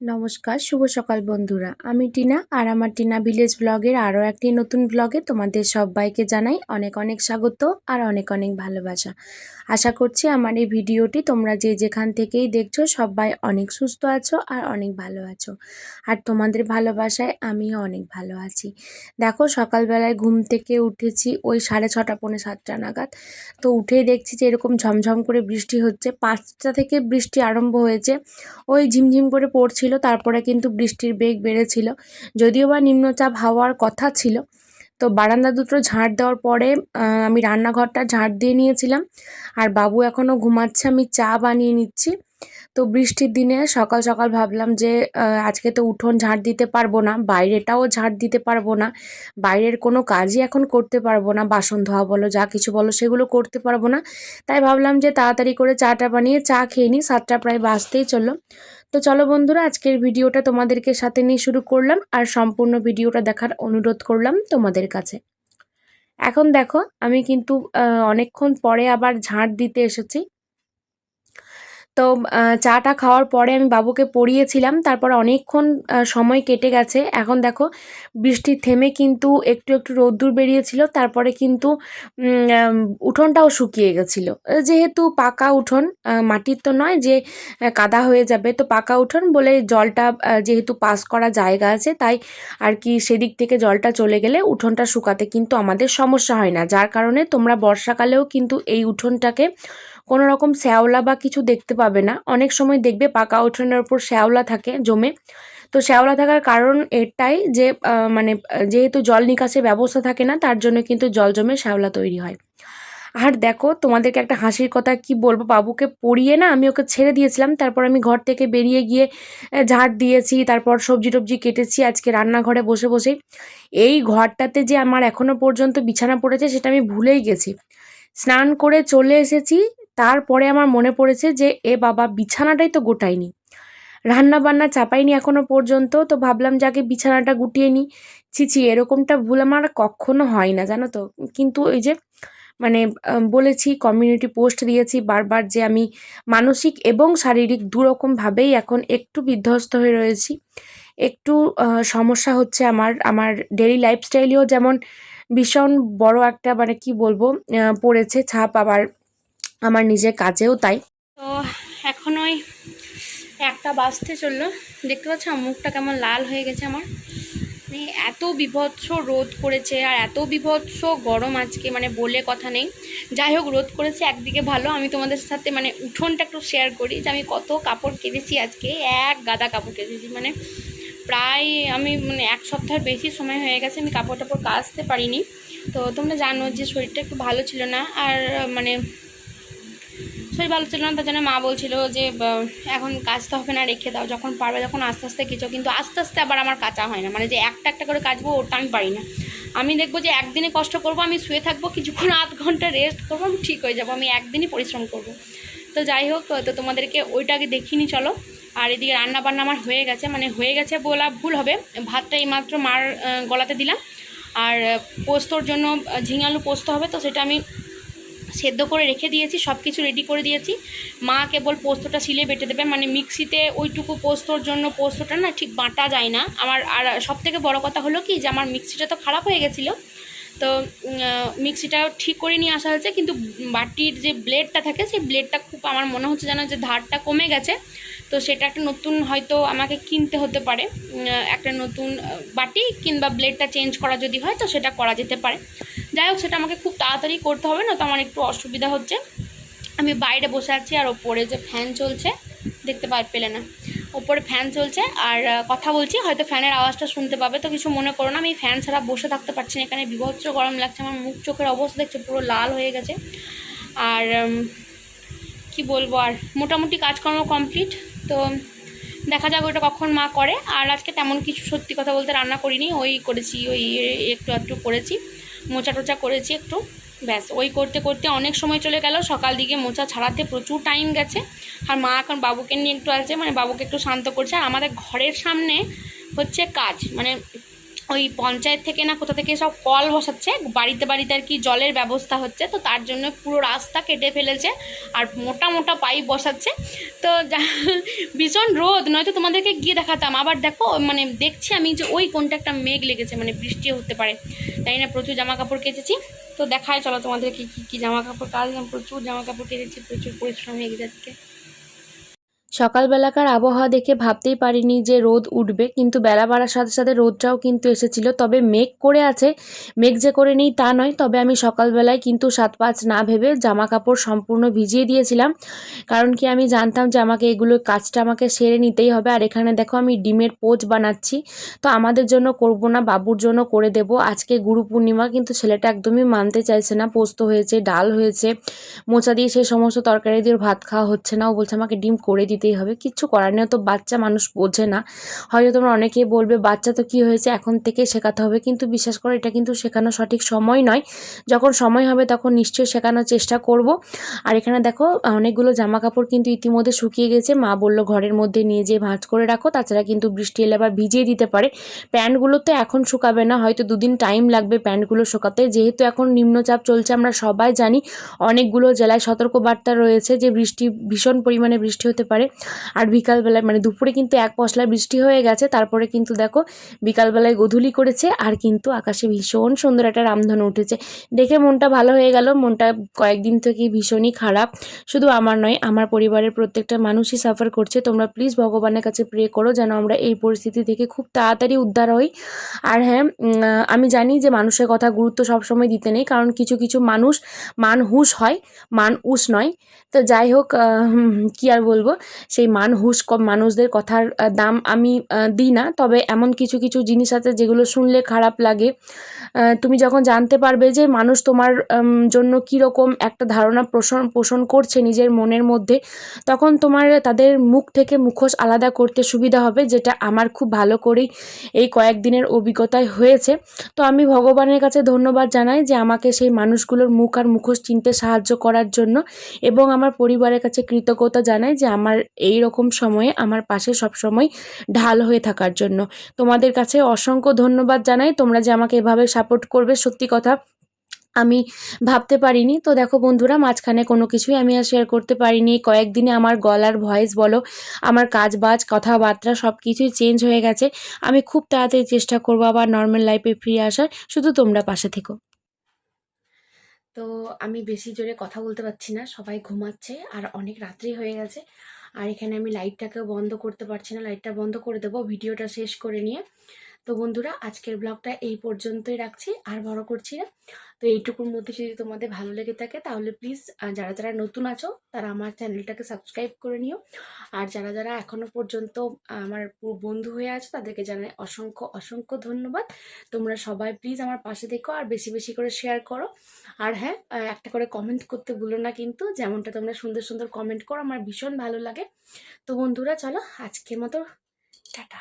নমস্কার, শুভ সকাল বন্ধুরা। আমি টিনা আর আমার টিনা ভিলেজ ব্লগের আরও একটি নতুন ব্লগে তোমাদের সবাইকে জানাই অনেক অনেক স্বাগত আর অনেক অনেক ভালোবাসা। আশা করছি আমার এই ভিডিওটি তোমরা যে যেখান থেকেই দেখছ সবাই অনেক সুস্থ আছো আর অনেক ভালো আছো। আর তোমাদের ভালোবাসায় আমিও অনেক ভালো আছি। দেখো সকালবেলায় ঘুম থেকে উঠেছি ওই সাড়ে ছটা, পৌনে সাতটা নাগাদ। তো উঠেই দেখছি যে এরকম ঝমঝম করে বৃষ্টি হচ্ছে। পাঁচটা থেকে বৃষ্টি আরম্ভ হয়েছে। ওই ঝিমঝিম করে পড়ছিল তারপরে কিন্তু বৃষ্টির বেগ বেড়েছিল। যদিও বা নিম্নচাপ হওয়ার কথা ছিল, তো বারান্দা দুটো ঝাড় দেওয়ার পরে আমি রান্নাঘরটা ঝাড় দিয়ে নিয়েছিলাম। আর বাবু এখনও ঘুমাচ্ছে, আমি চা বানিয়ে নিচ্ছি। তো বৃষ্টির দিনে সকাল সকাল ভাবলাম যে আজকে তো উঠোন ঝাড় দিতে পারব না, বাইরেটাও ঝাড় দিতে পারব না, বাইরের কোনো কাজই এখন করতে পারব না, বাসন ধোয়া বলো, যা কিছু বলো, সেগুলো করতে পারব না। তাই ভাবলাম যে তাড়াতাড়ি করে চাটা বানিয়ে চা খেয়ে নিই, সাতটা প্রায় বাঁচতেই চলল। তো চলো বন্ধুরা, আজকের ভিডিওটা তোমাদেরকে সাথে নিয়ে শুরু করলাম আর সম্পূর্ণ ভিডিওটা দেখার অনুরোধ করলাম তোমাদের কাছে। এখন দেখো, আমি কিন্তু অনেকক্ষণ পরে আবার ঝাঁট দিতে এসেছি। তো চাটা খাওয়ার পরে আমি বাবুকে পড়িয়েছিলাম, তারপর অনেকক্ষণ সময় কেটে গেছে। এখন দেখো, বৃষ্টি থেমে কিন্তু একটু একটু রোদ্দুর বেরিয়েছিল, তারপরে কিন্তু উঠোনটাও শুকিয়ে গেছিল। যেহেতু পাকা উঠোন মাটির তো নয় যে কাদা হয়ে যাবে, তো পাকা উঠোন বলে জলটা যেহেতু পাস করা জায়গা আছে, তাই আর কি সেদিক থেকে জলটা চলে গেলে উঠোনটা শুকাতে কিন্তু আমাদের সমস্যা হয় না। যার কারণে তোমরা বর্ষাকালেও কিন্তু এই উঠোনটাকে কোনো রকম শ্যাওলা বা কিছু দেখতে পাবে না। অনেক সময় দেখবে পাকা উঠোনের উপর শ্যাওলা থাকে জমে। তো শ্যাওলা থাকার কারণ এটাই যে মানে যেহেতু জল নিকাশের ব্যবস্থা থাকে না, তার জন্য কিন্তু জল জমে শ্যাওলা তৈরি হয়। আর দেখো, তোমাদেরকে একটা হাসির কথা কি বলব? বাবুকে পড়িয়ে না আমি ওকে ছেড়ে দিয়েছিলাম, তারপর আমি ঘর থেকে বেরিয়ে গিয়ে ঝাড় দিয়েছি, তারপর সবজি টবজি কেটেছি, আজকে রান্নাঘরে বসে বসে এই ঘরটাতে যে আমার এখনও পর্যন্ত বিছানা পড়েছে, সেটা আমি ভুলেই গেছি। স্নান করে চলে এসেছি তারপরে আমার মনে পড়েছে যে, এ বাবা, বিছানাটাই তো গোটায়নি। রান্না বান্না চাপাইনি এখনও পর্যন্ত, তো ভাবলাম যে আগে বিছানাটা গুটিয়ে নিই ছিছি এরকমটা ভুল আমার কখনো হয় না, জানো তো। কিন্তু ওই যে মানে বলেছি কমিউনিটি পোস্ট দিয়েছি বারবার যে আমি মানসিক এবং শারীরিক দুরকমভাবেই এখন একটু বিধ্বস্ত হয়ে রয়েছি। একটু সমস্যা হচ্ছে আমার আমার ডেলি লাইফস্টাইলেও যেমন ভীষণ বড় একটা মানে কি বলব পড়েছে ছাপ আবার আমার নিজের কাজেও তাই। তো এখন ওই একটা বাজতে চলল। দেখতে পাচ্ছ মুখটা কেমন লাল হয়ে গেছে আমার। মানে এত বিভৎস রোদ করেছে আর এত বিভৎস গরম আজকে মানে বলে কথা নেই। যাই হোক, রোদ করেছে, একদিকে ভালো। আমি তোমাদের সাথে মানে উঠোনটা একটু শেয়ার করি যে আমি কত কাপড় কেটেছি আজকে, এক গাদা কাপড় কেটেছি মানে প্রায় আমি মানে এক সপ্তাহের বেশি সময় হয়ে গেছে আমি কাপড় টাপড় কাচতে পারিনি। তো তোমরা জানো যে শরীরটা একটু ভালো ছিল না। আর মানে শরীর ভালো ছিল না তার জন্য মা বলছিল যে এখন কাচতে হবে না রেখে দাও। যখন পারবে যখন আস্তে আস্তে কিছু। কিন্তু আস্তে আস্তে আবার আমার কাঁচা হয় না। মানে যে একটা একটা করে কাচবো ওটা আমি পারি না। আমি দেখব যে একদিনে কষ্ট করব আমি শুয়ে থাকব কিছুক্ষণ আধ ঘণ্টা রেস্ট করব আমি ঠিক হয়ে যাব আমি একদিনই পরিশ্রম করব। তো যাই হোক তো তোমাদেরকে ওইটাকে দেখিনি চলো। আর এদিকে রান্না বান্না আমার হয়ে গেছে মানে হয়ে গেছে বলা ভুল হবে। ভাতটা এইমাত্র মার গলাতে দিলাম। আর পোস্তর জন্য আহ, ঝিঙে আলু পোস্ত হবে তো সেটা আমি সেদ্ধ করে রেখে দিয়েছি সব কিছু রেডি করে দিয়েছি। মা কেবল পোস্তটা সিলে বেটে দেবে মানে মিক্সিতে ওইটুকু পোস্তর জন্য পোস্তটা না ঠিক বাটা যায় না। আমার আর সব থেকে বড় কথা হলো কি যে আমার মিক্সিটা তো খারাপ হয়ে গেছিল। তো মিক্সিটাও ঠিক করে নিয়ে আসা হয়েছে, কিন্তু বাটির যে ব্লেডটা থাকে, সেই ব্লেডটা খুব আমার মনে হচ্ছে যেন যে ধারটা কমে গেছে। তো সেটা একটা নতুন হয়তো আমাকে কিনতে হতে পারে। একটা নতুন বাটি কিংবা ব্লেডটা চেঞ্জ করা যদি হয়, তো সেটা করা যেতে পারে। যাই হোক, সেটা আমাকে খুব তাড়াতাড়ি করতে হবে না, তো আমার একটু অসুবিধা হচ্ছে। আমি বাইরে বসে আছি আর ওপরে যে ফ্যান চলছে, দেখতে পাই পেলে না। ওপরে ফ্যান চলছে আর কথা বলছি, হয়তো ফ্যানের আওয়াজটা শুনতে পাবে, তো কিছু মনে করো না, আমি ফ্যান ছাড়া বসে থাকতে পারছি না, এখানে বিভৎস গরম লাগছে, আমার মুখ চোখের অবস্থা দেখছে পুরো লাল হয়ে গেছে। আর কি বলব আর, মোটামুটি কাজকর্ম কমপ্লিট, তো দেখা যাক ওটা কখন মা করে। আর আজকে তেমন কিছু সত্যি কথা বলতে রান্না করিনি, ওই করেছি, ওই একটু একটু করেছি। মোচা টোচা করেছি একটু। ব্যাস, ওই করতে করতে অনেক সময় চলে গেল। সকাল দিকে মোচা ছাড়াতে প্রচুর টাইম গেছে। আর মা এখন বাবুকে নিয়ে একটু আছে মানে বাবুকে একটু শান্ত করছে। আর আমাদের ঘরের সামনে হচ্ছে কাজ মানে ওই পঞ্চায়েত থেকে না কোথা থেকে সব কল বসাচ্ছে, বাড়িতে বাড়িতে আর কি জলের ব্যবস্থা হচ্ছে, তো তার জন্য পুরো রাস্তা কেটে ফেলেছে আর মোটা মোটা পাইপ বসাচ্ছে। তো ভীষণ রোদ, নয়তো তোমাদেরকে গিয়ে দেখাতাম। আবার দেখো মানে দেখছি আমি যে ওই কোনটা একটা মেঘ লেগেছে মানে বৃষ্টি হতে পারে। তাই না, প্রচুর জামা কাপড় কেচেছি। তো দেখায়, চলো তোমাদেরকে কী কী জামা কাপড় কাজ প্রচুর জামা কাপড় কেচেছি, প্রচুর পরিশ্রম হয়ে গেছে সকালবেলাকার আবহাওয়া দেখে ভাবতেই পারিনি যে রোদ উঠবে, কিন্তু বেলা বাড়ার সাথে সাথে রোদটাও কিন্তু এসেছিল। তবে মেঘ করে আছে, মেঘ যে করে নেই তা নয়, তবে আমি সকালবেলায় কিন্তু সাত পাঁচ না ভেবে জামা কাপড় সম্পূর্ণ ভিজিয়ে দিয়েছিলাম। কারণ কি আমি জানতাম যে আমাকে এগুলো কাজটা আমাকে সেরে নিতেই হবে। আর এখানে দেখো আমি ডিমের পোচ বানাচ্ছি, তো আমাদের জন্য করব না, বাবুর জন্য করে দেব। আজকে গুরু পূর্ণিমা, কিন্তু ছেলেটা একদমই মানতে চাইছে না, পোস্ত হয়েছে, ডাল হয়েছে, মোচা দিয়ে সেই সমস্ত তরকারি দিয়ে ভাত খাওয়া হচ্ছে না। ও বলছে আমাকে ডিম করে দিতেই হবে। কিচ্ছু করার নেই তো বাচ্চা মানুষ বোঝে না। হয়তো তোমরা অনেকেই বলবে, বাচ্চা তো কি হয়েছে? এখন থেকে শেখাতে হবে। কিন্তু বিশ্বাস করো, এটা কিন্তু শেখানো সঠিক সময় নয়। যখন সময় হবে, তখন নিশ্চয়ই শেখানোর চেষ্টা করব। আর এখানে দেখো, অনেকগুলো জামা কাপড় কিন্তু ইতিমধ্যে শুকিয়ে গেছে। মা বলল, ঘরের মধ্যে নিয়ে যেয়ে ভাঁজ করে রাখো, তাছাড়া কিন্তু বৃষ্টি এলে আবার ভিজিয়ে দিতে পারে। প্যান্টগুলো তো এখন শুকাবে না, হয়তো দুদিন টাইম লাগবে প্যান্টগুলো শুকাতে। যেহেতু এখন নিম্নচাপ চলছে, আমরা সবাই জানি, অনেকগুলো জেলায় সতর্কবার্তা রয়েছে যে বৃষ্টি, ভীষণ পরিমাণে বৃষ্টি হতে পারে। আর বিকালবেলায় মানে দুপুরে কিন্তু এক পশলা বৃষ্টি হয়ে গেছে, তারপরে কিন্তু দেখো বিকালবেলায় গধূলি করেছে, আর কিন্তু আকাশে ভীষণ সুন্দর একটা রামধনু উঠেছে। দেখে মনটা ভালো হয়ে গেল, মনটা কয়েকদিন থেকেই ভীষণই খারাপ। শুধু আমার নয়, আমার পরিবারের প্রত্যেকটা মানুষই সাফার করছে। তোমরা প্লিজ ভগবানের কাছে প্রে করো যেন আমরা এই পরিস্থিতি থেকে খুব তাড়াতাড়ি উদ্ধার হই। আর হ্যাঁ আমি জানি যে মানুষের কথা গুরুত্ব সবসময় দিতে নেই, কারণ কিছু কিছু মানুষ মান হুশ হয়, মান উস নয়। তো যাই হোক কি আর বলব? সেই মান হুশ কম মানুষদের কথার দাম আমি দিই না। তবে এমন কিছু কিছু জিনিস আছে যেগুলো শুনলে খারাপ লাগে। তুমি যখন জানতে পারবে যে মানুষ তোমার জন্য কীরকম একটা ধারণা পোষণ পোষণ করছে নিজের মনের মধ্যে, তখন তোমার, তাদের মুখ থেকে মুখোশ আলাদা করতে সুবিধা হবে, যেটা আমার খুব ভালো করেই এই কয়েকদিনের অভিজ্ঞতায় হয়েছে। তো আমি ভগবানের কাছে ধন্যবাদ জানাই যে আমাকে সেই মানুষগুলোর মুখ আর মুখোশ চিনতে সাহায্য করার জন্য এবং আমার পরিবারের কাছে কৃতজ্ঞতা জানাই যে আমার এই রকম সময়ে আমার পাশে সবসময় ঢাল হয়ে থাকার জন্য। তোমাদের কাছে অসংখ্য ধন্যবাদ জানাই। তোমরা যে আমাকে এভাবে সাপোর্ট করবে, সত্যি কথা আমি ভাবতে পারিনি। তো দেখো বন্ধুরা, মাঝখানে কোনো কিছুই আমি আর শেয়ার করতে পারিনি। কয়েকদিনে আমার গলার ভয়েস বলো, আমার কাজ বাজ কথাবার্তা সব কিছুই চেঞ্জ হয়ে গেছে। আমি খুব তাড়াতাড়ি চেষ্টা করব আবার নর্মাল লাইফে ফিরে আসার। শুধু তোমরা পাশে থেকো। তো আমি বেশি জোরে কথা বলতে পারছি না, সবাই ঘুমাচ্ছে আর অনেক রাত্রি হয়ে গেছে। আর এখানে আমি লাইটটাকেও বন্ধ করতে পারছি না লাইটটা বন্ধ করে দেবো ভিডিওটা শেষ করে নিয়ে। তো বন্ধুরা, আজকের ব্লগটা এই পর্যন্তই রাখছি, আর বড় করছি না। তো এইটুকুর মধ্যে যদি তোমাদের ভালো লেগে থাকে, তাহলে প্লিজ যারা যারা নতুন আছো, তারা আমার চ্যানেলটাকে সাবস্ক্রাইব করে নিও। আর যারা যারা এখনও পর্যন্ত আমার বন্ধু হয়ে আছো, তাদেরকে জানাই অসংখ্য অসংখ্য ধন্যবাদ। তোমরা সবাই প্লিজ আমার পাশে দেখো, আর বেশি বেশি করে শেয়ার করো। আর হ্যাঁ একটা করে কমেন্ট করতে ভুলো না কিন্তু, যেমনটা তোমরা সুন্দর সুন্দর কমেন্ট করো, আমার ভীষণ ভালো লাগে। তো বন্ধুরা, চলো আজকের মতো, টাটা।